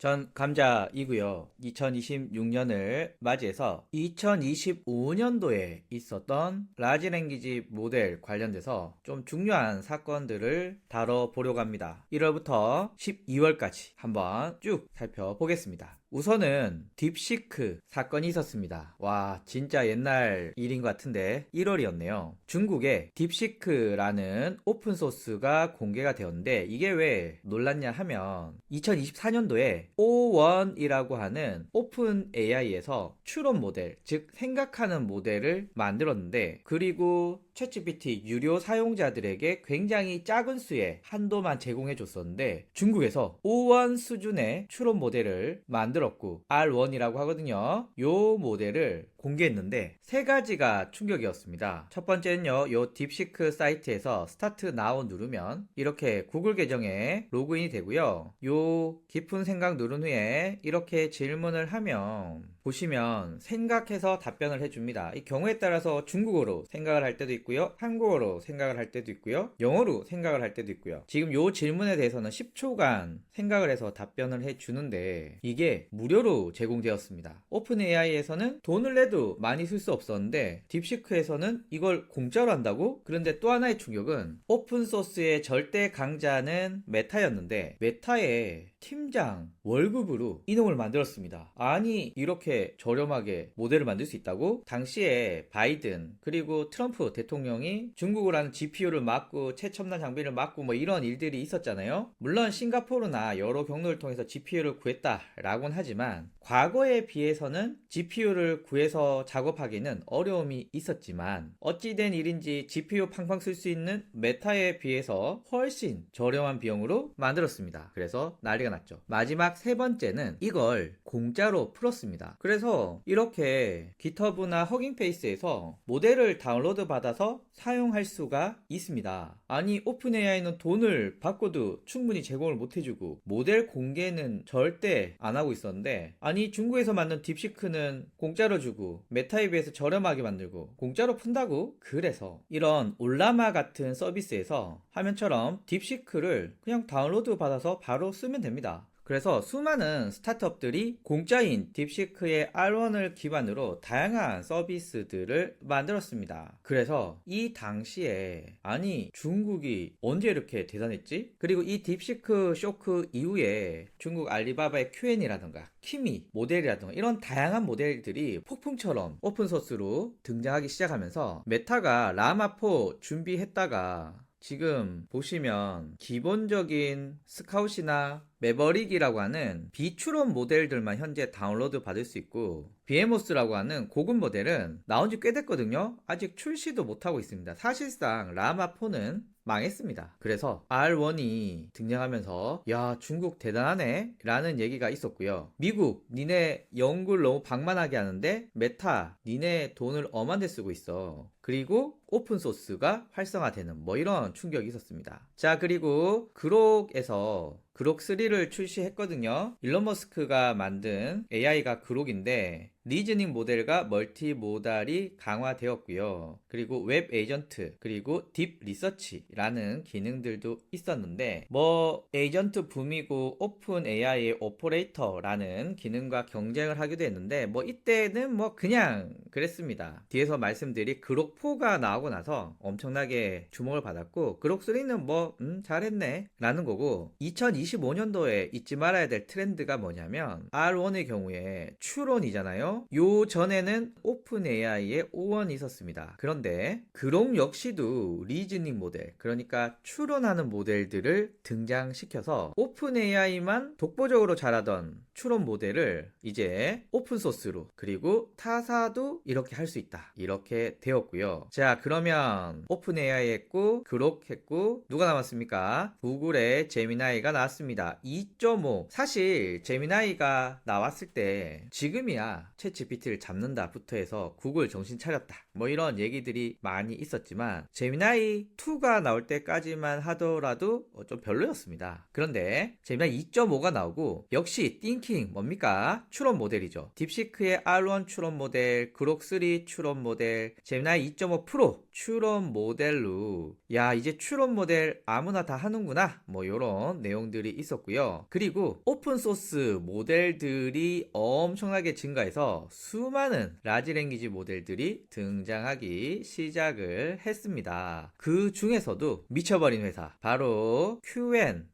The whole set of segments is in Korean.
전 감자이고요. 2026년을 맞이해서 2025년도에 있었던 라지 랭귀지 모델 관련돼서 좀 중요한 사건들을 다뤄보려고 합니다. 1월부터 12월까지 한번 쭉 살펴보겠습니다. 우선은 딥시크 사건이 있었습니다. 와, 진짜 옛날 일인 것 같은데 1월이었네요. 중국에 딥시크라는 오픈소스가 공개가 되었는데 이게 왜 놀랐냐 하면 2024년도에 O1이라고 하는 오픈 AI에서 추론 모델, 즉 생각하는 모델을 만들었는데 그리고 챗GPT 유료 사용자들에게 굉장히 작은 수의 한도만 제공해 줬었는데 중국에서 O1 수준의 추론 모델을 만들었 고 R1이라고 하거든요. 요 모델을 공개했는데 세 가지가 충격이었습니다. 첫 번째는요. 요 딥시크 사이트에서 스타트 나우 누르면 이렇게 구글 계정에 로그인이 되고요. 요 깊은 생각 누른 후에 이렇게 질문을 하면 보시면 생각해서 답변을 해줍니다. 이 경우에 따라서 중국어로 생각을 할 때도 있고요. 한국어로 생각을 할 때도 있고요. 영어로 생각을 할 때도 있고요. 지금 요 질문에 대해서는 10초간 생각을 해서 답변을 해주는데 이게 무료로 제공되었습니다. 오픈 AI에서는 돈을 내도 많이 쓸 수 없었는데 딥시크에서는 이걸 공짜로 한다고? 그런데 또 하나의 충격은 오픈 소스의 절대 강자는 메타였는데 메타의 팀장 월급으로 이놈을 만들었습니다. 아니 이렇게 저렴하게 모델을 만들 수 있다고? 당시에 바이든 그리고 트럼프 대통령이 중국을 하는 GPU를 막고 최첨단 장비를 막고 뭐 이런 일들이 있었잖아요. 물론 싱가포르나 여러 경로를 통해서 GPU를 구했다라고는 하지만 과거에 비해서는 GPU를 구해서 작업하기는 어려움이 있었지만 어찌된 일인지 GPU 팡팡 쓸 수 있는 메타에 비해서 훨씬 저렴한 비용으로 만들었습니다. 그래서 난리가 났죠. 마지막 세 번째는 이걸 공짜로 풀었습니다. 그래서 이렇게 기터브나 허깅페이스에서 모델을 다운로드 받아서 사용할 수가 있습니다. 아니 오픈 AI는 돈을 받고도 충분히 제공을 못 해주고 모델 공개는 절대 안 하고 있었는데 아니 중국에서 만든 딥시크는 공짜로 주고 메타에 비해서 저렴하게 만들고 공짜로 푼다고? 그래서 이런 올라마 같은 서비스에서 화면처럼 딥시크를 그냥 다운로드 받아서 바로 쓰면 됩니다. 그래서 수많은 스타트업들이 공짜인 딥시크의 R1을 기반으로 다양한 서비스들을 만들었습니다. 그래서 이 당시에 아니 중국이 언제 이렇게 대단했지? 그리고 이 딥시크 쇼크 이후에 중국 알리바바의 Q&A라든가 키미 모델이라든가 이런 다양한 모델들이 폭풍처럼 오픈소스로 등장하기 시작하면서 메타가 라마4 준비했다가 지금 보시면 기본적인 스카웃이나 매버릭이라고 하는 비추론 모델들만 현재 다운로드 받을 수 있고 BMOS라고 하는 고급 모델은 나온 지 꽤 됐거든요. 아직 출시도 못하고 있습니다. 사실상 라마4는 망했습니다. 그래서 R1이 등장하면서 야 중국 대단하네 라는 얘기가 있었고요. 미국 니네 연구를 너무 방만하게 하는데 메타 니네 돈을 엄한데 쓰고 있어. 그리고 오픈소스가 활성화되는 뭐 이런 충격이 있었습니다. 자 그리고 그록에서 그록 3를 출시했거든요. 일론 머스크가 만든 AI가 그록인데 리즈닝 모델과 멀티 모달이 강화되었고요. 그리고 웹 에이전트, 그리고 딥 리서치라는 기능들도 있었는데 뭐 에이전트 붐이고 오픈 AI의 오퍼레이터라는 기능과 경쟁을 하기도 했는데 뭐 이때는 뭐 그냥 그랬습니다. 뒤에서 말씀드린 그록4가 나오고 나서 엄청나게 주목을 받았고 그록3는 뭐 음, 잘했네 라는 거고 2025년도에 잊지 말아야 될 트렌드가 뭐냐면 R1의 경우에 추론이잖아요. 요 전에는 오픈 AI의 O1이 있었습니다. 그런데 그롱 역시도 리즈닝 모델, 그러니까 추론하는 모델들을 등장시켜서 오픈 AI만 독보적으로 잘하던 추론 모델을 이제 오픈 소스로 그리고 타사도 이렇게 할 수 있다. 이렇게 되었고요. 자, 그러면 오픈 AI 했고 그록 했고 누가 남았습니까? 구글의 제미나이가 나왔습니다. 2.5. 사실 제미나이가 나왔을 때 지금이야 채 GPT를 잡는다부터 해서 구글 정신 차렸다. 뭐 이런 얘기들이 많이 있었지만 제미나이 2가 나올 때까지만 하더라도 어, 좀 별로였습니다. 그런데 제미나이 2.5가 나오고 역시 띵킹 뭡니까? 추론 모델이죠. 딥시크의 R1 추론 모델, 그록3 추론 모델, 제미나이 2.5 프로 추론 모델로 야 이제 추론 모델 아무나 다 하는구나. 뭐 요런 내용들이 있었고요. 그리고 오픈 소스 모델들이 엄청나게 증가해서 수많은 라지 랭귀지 모델들이 등장하기 시작을 했습니다. 그 중에서도 미쳐버린 회사 바로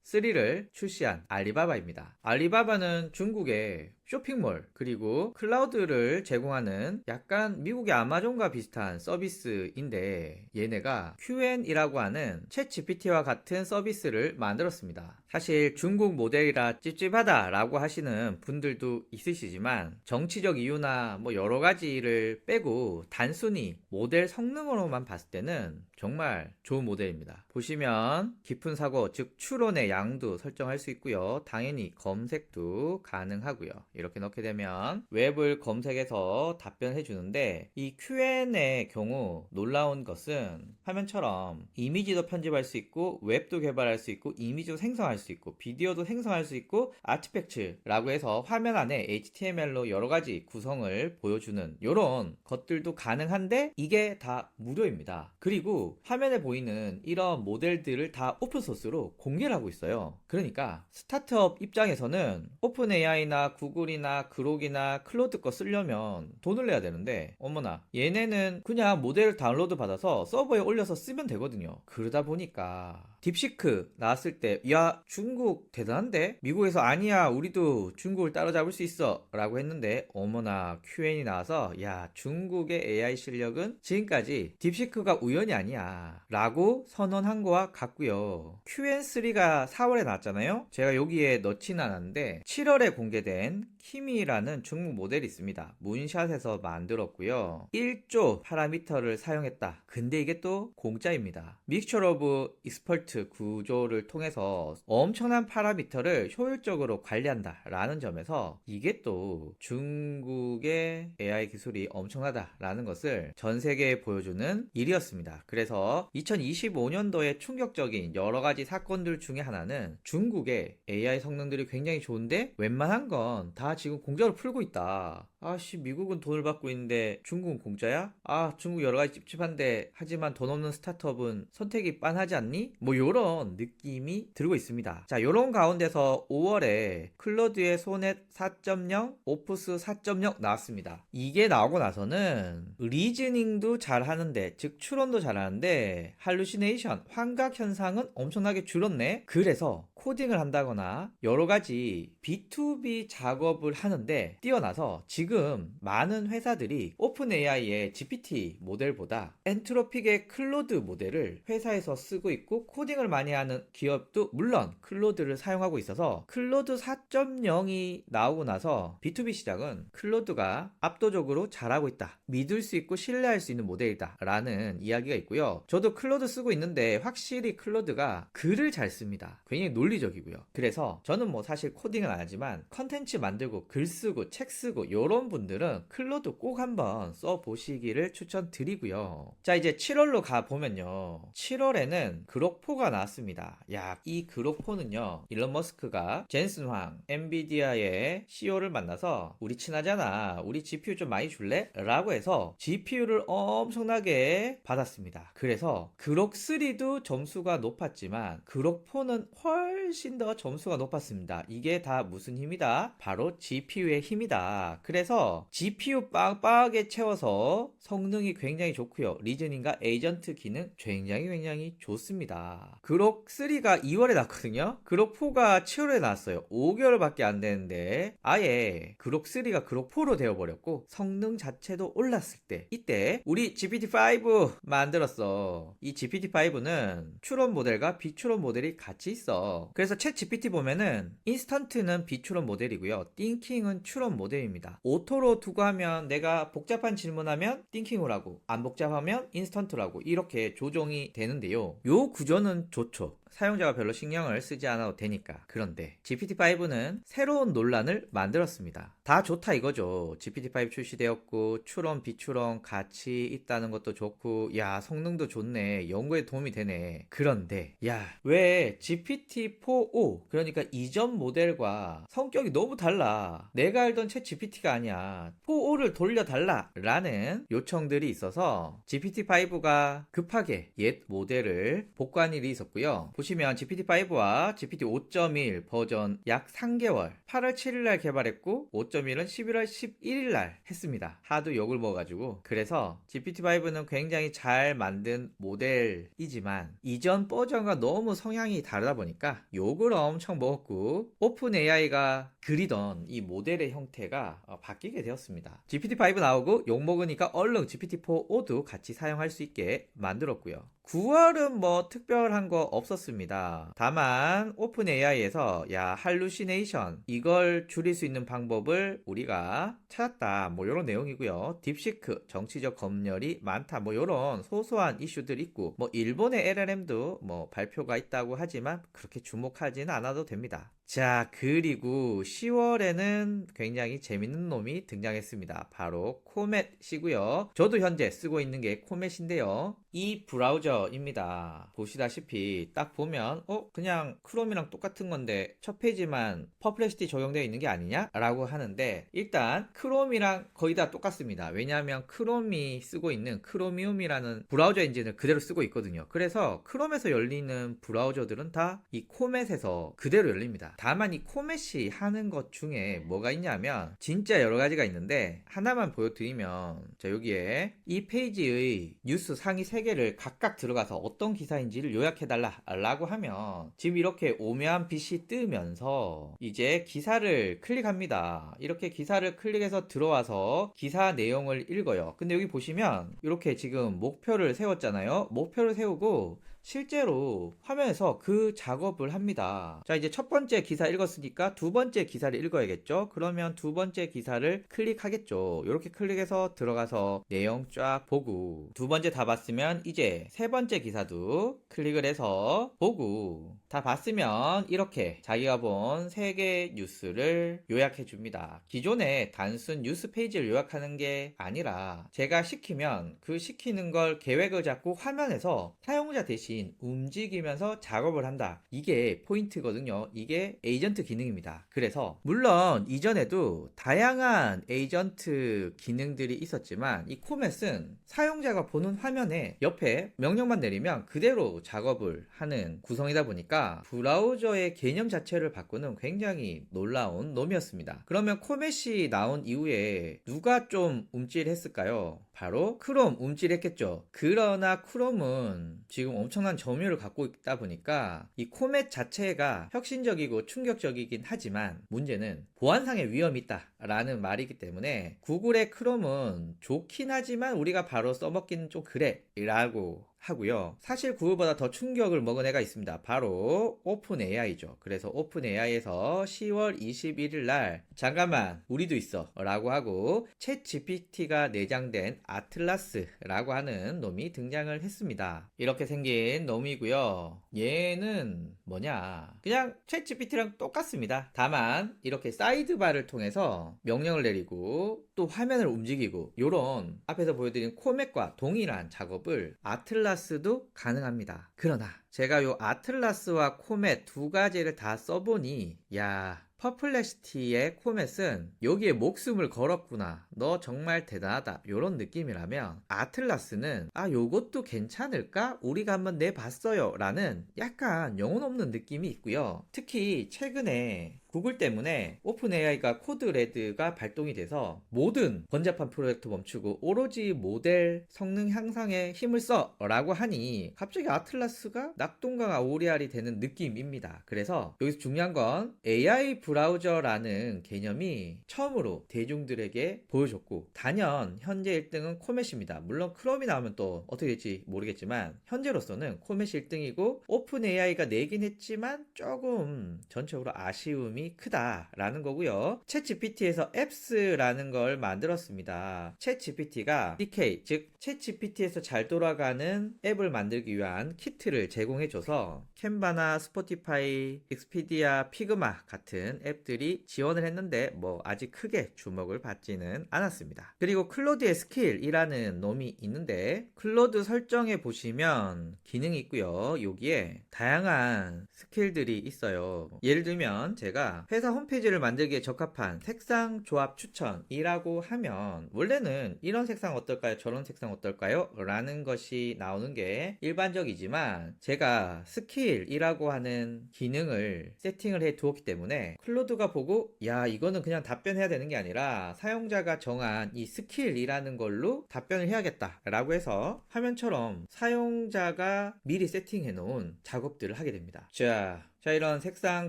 QN3를 출시한 알리바바입니다 알리바바는 중국의 쇼핑몰 그리고 클라우드를 제공하는 약간 미국의 아마존과 비슷한 서비스인데 얘네가 QN이라고 하는 챗 GPT와 같은 서비스를 만들었습니다. 사실 중국 모델이라 찝찝하다 라고 하시는 분들도 있으시지만 정치적 이유나 뭐 여러 가지를 빼고 단순히 모델 성능으로만 봤을 때는 정말 좋은 모델입니다. 보시면 깊은 사고 즉 추론의 양도 설정할 수 있고요. 당연히 검색도 가능하고요. 이렇게 넣게 되면 웹을 검색해서 답변해 주는데 이 Q&A의 경우 놀라운 것은 화면처럼 이미지도 편집할 수 있고 웹도 개발할 수 있고 이미지도 생성할 수 있고 비디오도 생성할 수 있고 아티팩트라고 해서 화면 안에 HTML로 여러 가지 구성을 보여주는 이런 것들도 가능한데 이게 다 무료입니다. 그리고 화면에 보이는 이런 모델들을 다 오픈소스로 공개를 하고 있어요. 그러니까 스타트업 입장에서는 오픈 AI나 구글이나 그록이나 클로드 거 쓰려면 돈을 내야 되는데 어머나 얘네는 그냥 모델 다운로드 받아서 서버에 올려서 쓰면 되거든요. 그러다 보니까 딥시크 나왔을 때, 야, 중국 대단한데? 미국에서 아니야, 우리도 중국을 따라잡을 수 있어. 라고 했는데, 어머나, QN이 나와서, 야, 중국의 AI 실력은 지금까지 딥시크가 우연이 아니야. 라고 선언한 거와 같고요 QN3가 4월에 나왔잖아요? 제가 여기에 넣지는 않았는데, 7월에 공개된 키미라는 중국 모델이 있습니다. 문샷에서 만들었고요. 1조 파라미터를 사용했다. 근데 이게 또 공짜입니다. 믹처 오브 익스퍼트 구조를 통해서 엄청난 파라미터를 효율적으로 관리한다. 라는 점에서 이게 또 중국의 AI 기술이 엄청나다. 라는 것을 전 세계에 보여주는 일이었습니다. 그래서 2025년도에 충격적인 여러 가지 사건들 중에 하나는 중국의 AI 성능들이 굉장히 좋은데 웬만한 건 다 지금 공짜로 풀고 있다. 아씨 미국은 돈을 받고 있는데 중국은 공짜야? 아 중국 여러 가지 찝찝한데 하지만 돈 없는 스타트업은 선택이 빤하지 않니? 뭐 요런 느낌이 들고 있습니다. 자 요런 가운데서 5월에 클로드의 소넷 4.0, 오프스 4.0 나왔습니다. 이게 나오고 나서는 리즈닝도 잘 하는데 즉 추론도 잘 하는데 할루시네이션 환각 현상은 엄청나게 줄었네. 그래서 코딩을 한다거나 여러 가지 B2B 작업을 하는데 뛰어나서 지금 많은 회사들이 오픈 AI의 GPT 모델보다 엔트로픽의 클로드 모델을 회사에서 쓰고 있고 코딩을 많이 하는 기업도 물론 클로드를 사용하고 있어서 클로드 4.0이 나오고 나서 B2B 시장은 클로드가 압도적으로 잘하고 있다. 믿을 수 있고 신뢰할 수 있는 모델이다. 라는 이야기가 있고요. 저도 클로드 쓰고 있는데 확실히 클로드가 글을 잘 씁니다. 굉장히 논리 적이고요. 그래서 저는 뭐 사실 코딩은 안 하지만 컨텐츠 만들고 글 쓰고 책 쓰고 이런 분들은 클로드 꼭 한번 써 보시기를 추천드리고요. 자 이제 7월로 가 보면요. 7월에는 그록포가 나왔습니다. 야, 이 그록포는요. 일론 머스크가 젠슨 황, 엔비디아의 CEO를 만나서 우리 친하잖아. 우리 GPU 좀 많이 줄래? 라고 해서 GPU를 엄청나게 받았습니다. 그래서 그록3도 점수가 높았지만 그록4는 훨씬 더 점수가 높았습니다. 이게 다 무슨 힘이다? 바로 GPU의 힘이다. 그래서 GPU 빵빵하게 채워서 성능이 굉장히 좋고요. 리즈닝과 에이전트 기능 굉장히 굉장히 좋습니다. 그록 3가 2월에 나왔거든요. 그록 4가 7월에 나왔어요. 5개월밖에 안 되는데 아예 그록 3가 그록 4로 되어버렸고 성능 자체도 올랐을 때 이때 우리 GPT-5 만들었어. 이 GPT-5는 추론 모델과 비추론 모델이 같이 있어. 그래서 챗 GPT 보면은 인스턴트는 비추론 모델이고요. 띵킹은 추론 모델입니다. 오토로 두고 하면 내가 복잡한 질문하면 띵킹을 하고 안 복잡하면 인스턴트라고 이렇게 조정이 되는데요. 요 구조는 좋죠. 사용자가 별로 신경을 쓰지 않아도 되니까. 그런데 GPT-5는 새로운 논란을 만들었습니다. 다 좋다 이거죠. GPT-5 출시되었고 추론 비추론 같이 있다는 것도 좋고 야 성능도 좋네. 연구에 도움이 되네. 그런데 야 왜 GPT-4o 그러니까 이전 모델과 성격이 너무 달라. 내가 알던 챗 GPT가 아니야. 4o를 돌려달라 라는 요청들이 있어서 GPT-5가 급하게 옛 모델을 복구한 일이 있었고요. 보시면 GPT-5와 GPT 5.1 버전 약 3개월 8월 7일 날 개발했고 5.1은 11월 11일 날 했습니다. 하도 욕을 먹어가지고 그래서 GPT-5는 굉장히 잘 만든 모델이지만 이전 버전과 너무 성향이 다르다 보니까 욕을 엄청 먹었고 오픈 AI가 그리던 이 모델의 형태가 어, 바뀌게 되었습니다. GPT-5 나오고 욕 먹으니까 얼른 GPT-4o도 같이 사용할 수 있게 만들었고요. 9월은 뭐 특별한 거 없었습니다. 다만 오픈 AI에서 야 할루시네이션 이걸 줄일 수 있는 방법을 우리가 찾았다. 뭐 이런 내용이고요. 딥시크 정치적 검열이 많다. 뭐 이런 소소한 이슈들 있고 뭐 일본의 LLM도 뭐 발표가 있다고 하지만 그렇게 주목하지는 않아도 됩니다. 자, 그리고 10월에는 굉장히 재밌는 놈이 등장했습니다. 바로 코멧이고요. 저도 현재 쓰고 있는 게 코멧인데요. 이 브라우저입니다. 보시다시피 딱 보면 어 그냥 크롬이랑 똑같은 건데 첫 페이지만 퍼플렉시티 적용되어 있는 게 아니냐? 라고 하는데 일단 크롬이랑 거의 다 똑같습니다. 왜냐하면 크롬이 쓰고 있는 크로미움이라는 브라우저 엔진을 그대로 쓰고 있거든요. 그래서 크롬에서 열리는 브라우저들은 다 이 코멧에서 그대로 열립니다. 다만 이 코멧이 하는 것 중에 뭐가 있냐면 진짜 여러 가지가 있는데 하나만 보여드리면 자 여기에 이 페이지의 뉴스 상위 3개를 각각 들어가서 어떤 기사인지를 요약해달라 라고 하면 지금 이렇게 오묘한 빛이 뜨면서 이제 기사를 클릭합니다. 이렇게 기사를 클릭해서 들어와서 기사 내용을 읽어요. 근데 여기 보시면 이렇게 지금 목표를 세웠잖아요. 목표를 세우고 실제로 화면에서 그 작업을 합니다. 자, 이제 첫 번째 기사 읽었으니까 두 번째 기사를 읽어야겠죠? 그러면 두 번째 기사를 클릭하겠죠. 이렇게 클릭해서 들어가서 내용 쫙 보고 두 번째 다 봤으면 이제 세 번째 기사도 클릭을 해서 보고 다 봤으면 이렇게 자기가 본 세 개의 뉴스를 요약해 줍니다. 기존에 단순 뉴스 페이지를 요약하는 게 아니라 제가 시키면 그 시키는 걸 계획을 잡고 화면에서 사용자 대신 움직이면서 작업을 한다. 이게 포인트거든요. 이게 에이전트 기능입니다. 그래서 물론 이전에도 다양한 에이전트 기능들이 있었지만 이 코멧은 사용자가 보는 화면에 옆에 명령만 내리면 그대로 작업을 하는 구성이다 보니까 브라우저의 개념 자체를 바꾸는 굉장히 놀라운 놈이었습니다. 그러면 코멧이 나온 이후에 누가 좀 움찔했을까요? 바로 크롬 움찔했겠죠. 그러나 크롬은 지금 엄청난 점유율을 갖고 있다 보니까 이 코멧 자체가 혁신적이고 충격적이긴 하지만 문제는 보안상의 위험이 있다라는 말이기 때문에 구글의 크롬은 좋긴 하지만 우리가 바로 써먹기는 좀 그래 라고 하고요. 사실 구글보다 더 충격을 먹은 애가 있습니다. 바로 오픈 AI죠. 그래서 오픈 AI에서 10월 21일 날 잠깐만 우리도 있어 라고 하고 챗 GPT가 내장된 아틀라스라고 하는 놈이 등장을 했습니다. 이렇게 생긴 놈이고요. 얘는 뭐냐 그냥 챗 GPT랑 똑같습니다. 다만 이렇게 사이드바를 통해서 명령을 내리고 또 화면을 움직이고 요런 앞에서 보여드린 코맥과 동일한 작업을 아틀라스 도 가능합니다. 그러나 제가 요 아틀라스와 코멧 두 가지를 다 써보니 야 퍼플렉시티의 코멧은 여기에 목숨을 걸었구나. 너 정말 대단하다. 요런 느낌이라면 아틀라스는 아 요것도 괜찮을까? 우리가 한번 내봤어요. 라는 약간 영혼 없는 느낌이 있고요. 특히 최근에 구글 때문에 오픈 AI가 코드 레드가 발동이 돼서 모든 번잡한 프로젝트 멈추고 오로지 모델 성능 향상에 힘을 써 라고 하니 갑자기 아틀라스가 낙동강 오리알이 되는 느낌입니다. 그래서 여기서 중요한 건 AI 브라우저라는 개념이 처음으로 대중들에게 보여줬고 단연 현재 1등은 코멧입니다. 물론 크롬이 나오면 또 어떻게 될지 모르겠지만 현재로서는 코멧이 1등이고 오픈 AI가 내긴 했지만 조금 전적으로 아쉬움이 크다라는 거고요. 챗 GPT에서 앱스라는 걸 만들었습니다. 챗 GPT가 DK 즉 챗 GPT에서 잘 돌아가는 앱을 만들기 위한 키트를 제공해줘서 캔바나 스포티파이, 익스피디아, 피그마 같은 앱들이 지원을 했는데 뭐 아직 크게 주목을 받지는 않았습니다. 그리고 클로드의 스킬이라는 놈이 있는데 클로드 설정에 보시면 기능이 있고요. 여기에 다양한 스킬들이 있어요. 예를 들면 제가 회사 홈페이지를 만들기에 적합한 색상 조합 추천이라고 하면 원래는 이런 색상 어떨까요? 저런 색상 어떨까요? 라는 것이 나오는 게 일반적이지만 제가 스킬이라고 하는 기능을 세팅을 해 두었기 때문에 클로드가 보고 야 이거는 그냥 답변해야 되는 게 아니라 사용자가 정한 이 스킬이라는 걸로 답변을 해야겠다 라고 해서 화면처럼 사용자가 미리 세팅해 놓은 작업들을 하게 됩니다 자 자, 이런 색상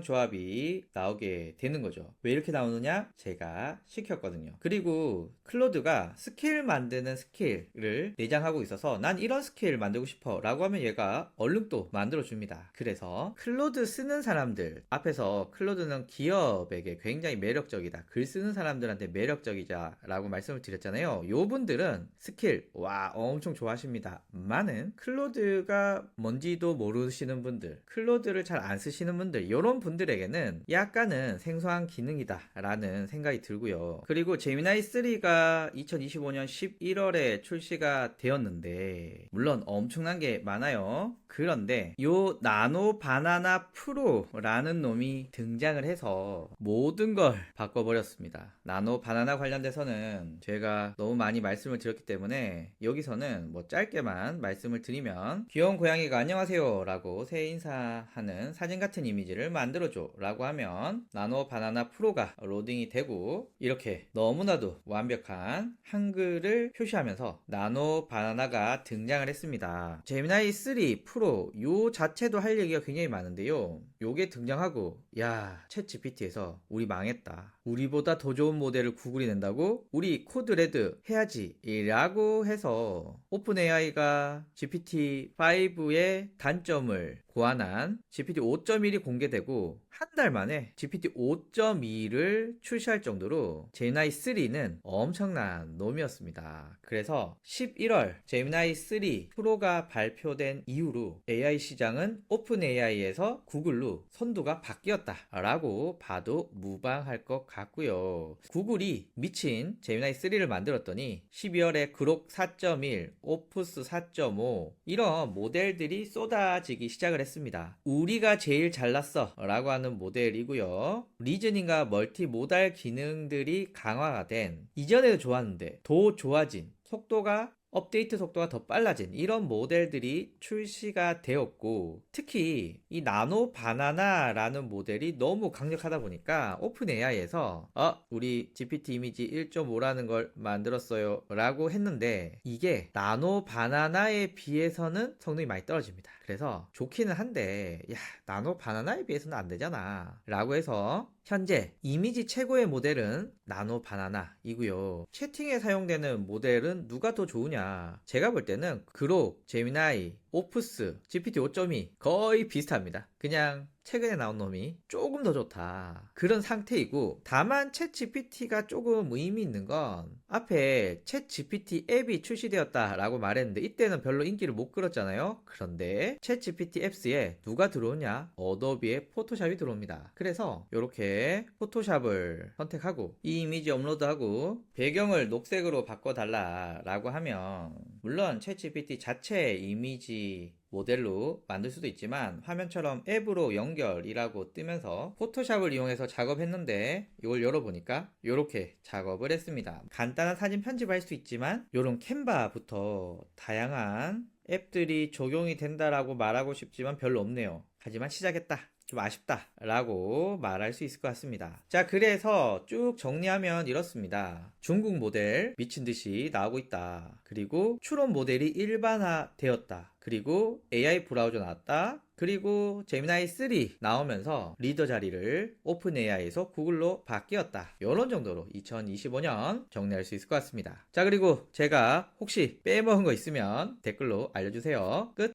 조합이 나오게 되는 거죠. 왜 이렇게 나오느냐? 제가 시켰거든요. 그리고 클로드가 스킬 만드는 스킬을 내장하고 있어서 난 이런 스킬 만들고 싶어 라고 하면 얘가 얼른 또 만들어 줍니다. 그래서 클로드 쓰는 사람들 앞에서 클로드는 기업에게 굉장히 매력적이다. 글 쓰는 사람들한테 매력적이자 라고 말씀을 드렸잖아요. 요 분들은 스킬 와 엄청 좋아하십니다. 많은 클로드가 뭔지도 모르시는 분들, 클로드를 잘 안 쓰시는 분들, 이런 분들에게는 약간은 생소한 기능이다 라는 생각이 들고요. 그리고 제미나이 3가 2025년 11월에 출시가 되었는데, 물론 엄청난 게 많아요. 그런데 요 나노 바나나 프로라는 놈이 등장을 해서 모든 걸 바꿔버렸습니다. 나노 바나나 관련돼서는 제가 너무 많이 말씀을 드렸기 때문에 여기서는 뭐 짧게만 말씀을 드리면 귀여운 고양이가 안녕하세요 라고 새 인사하는 사진 같은 이미지를 만들어줘 라고 하면 나노 바나나 프로가 로딩이 되고 이렇게 너무나도 완벽한 한글을 표시하면서 나노 바나나가 등장을 했습니다. 제미나이 3 프로 요 자체도 할 얘기가 굉장히 많은데요. 요게 등장하고 야, 챗 GPT에서 우리 망했다. 우리보다 더 좋은 모델을 구글이 낸다고? 우리 코드 레드 해야지. 라고 해서 오픈 AI가 GPT-5의 단점을 고안한 GPT 5.1이 공개되고 한 달 만에 GPT 5.2를 출시할 정도로 제미나이 3는 엄청난 놈이었습니다. 그래서 11월 제미나이 3 프로가 발표된 이후로 AI 시장은 오픈 AI에서 구글로 선두가 바뀌었다라고 봐도 무방할 것 같고요. 구글이 미친 제미나이 3를 만들었더니 12월에 그록 4.1, 오프스 4.5 이런 모델들이 쏟아지기 시작을 했습니다. 우리가 제일 잘났어 라고 하는 모델이고요. 리즈닝과 멀티모달 기능들이 강화가 된 이전에도 좋았는데 더 좋아진 속도가 업데이트 속도가 더 빨라진 이런 모델들이 출시가 되었고 특히 이 나노 바나나라는 모델이 너무 강력하다 보니까 오픈 AI에서 어 우리 GPT 이미지 1.5라는 걸 만들었어요 라고 했는데 이게 나노 바나나에 비해서는 성능이 많이 떨어집니다. 그래서 좋기는 한데 야 나노 바나나에 비해서는 안 되잖아 라고 해서 현재 이미지 최고의 모델은 나노 바나나이고요. 채팅에 사용되는 모델은 누가 더 좋으냐? 제가 볼 때는 그록, 제미나이, 오프스, GPT 5.2 거의 비슷합니다. 그냥 최근에 나온 놈이 조금 더 좋다. 그런 상태이고, 다만 챗 GPT가 조금 의미 있는 건 앞에 챗 GPT 앱이 출시되었다라고 말했는데 이때는 별로 인기를 못 끌었잖아요. 그런데 챗 GPT 앱스에 누가 들어오냐? 어도비의 포토샵이 들어옵니다. 그래서 이렇게 포토샵을 선택하고 이 이미지 업로드하고 배경을 녹색으로 바꿔달라라고 하면 물론 챗 GPT 자체 이미 지 모델로 만들 수도 있지만 화면처럼 앱으로 연결이라고 뜨면서 포토샵을 이용해서 작업했는데 이걸 열어보니까 이렇게 작업을 했습니다. 간단한 사진 편집할 수 있지만 이런 캔바부터 다양한 앱들이 적용이 된다라고 말하고 싶지만 별로 없네요. 하지만 시작했다. 좀 아쉽다 라고 말할 수 있을 것 같습니다 자 그래서 쭉 정리하면 이렇습니다 중국 모델 미친 듯이 나오고 있다 그리고 추론 모델이 일반화 되었다 그리고 AI 브라우저 나왔다 그리고 제미나이 3 나오면서 리더 자리를 오픈 AI에서 구글로 바뀌었다. 이런 정도로 2025년 정리할 수 있을 것 같습니다. 자, 그리고 제가 혹시 빼먹은 거 있으면 댓글로 알려주세요. 끝!